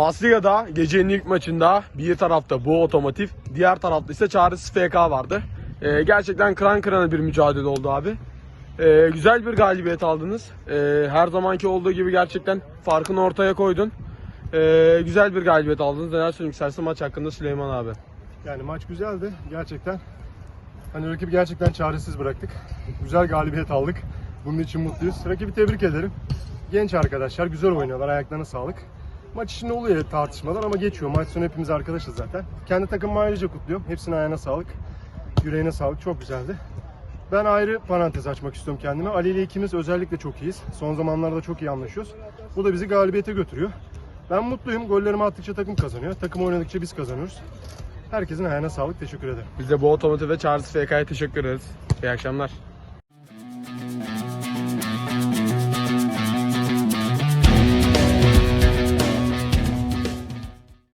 Basliga'da gecenin ilk maçında bir tarafta bu otomotiv, diğer tarafta ise Çağrısı FK vardı. Ee, gerçekten kıran kırana bir mücadele oldu abi. Ee, güzel bir galibiyet aldınız. Ee, her zamanki olduğu gibi gerçekten farkını ortaya koydun. Ee, güzel bir galibiyet aldınız. Neler söylemek istersin maç hakkında Süleyman abi? Yani maç güzeldi gerçekten. Hani rakibi gerçekten çaresiz bıraktık. Güzel galibiyet aldık. Bunun için mutluyuz. Rakibi tebrik ederim. Genç arkadaşlar güzel oynuyorlar. Ayaklarına sağlık. Maç içinde oluyor tartışmalar ama geçiyor. Maç sonu hepimiz arkadaşız zaten. Kendi takımımı ayrıca kutluyorum. Hepsinin ayağına sağlık. Yüreğine sağlık. Çok güzeldi. Ben ayrı parantez açmak istiyorum kendime. Ali ile ikimiz özellikle çok iyiyiz. Son zamanlarda çok iyi anlaşıyoruz. Bu da bizi galibiyete götürüyor. Ben mutluyum. Gollerimi attıkça takım kazanıyor. Takım oynadıkça biz kazanıyoruz. Herkesin ayağına sağlık. Teşekkür ederim. Biz de bu otomotiv ve Çağrısı FK'ya teşekkür ederiz. İyi akşamlar.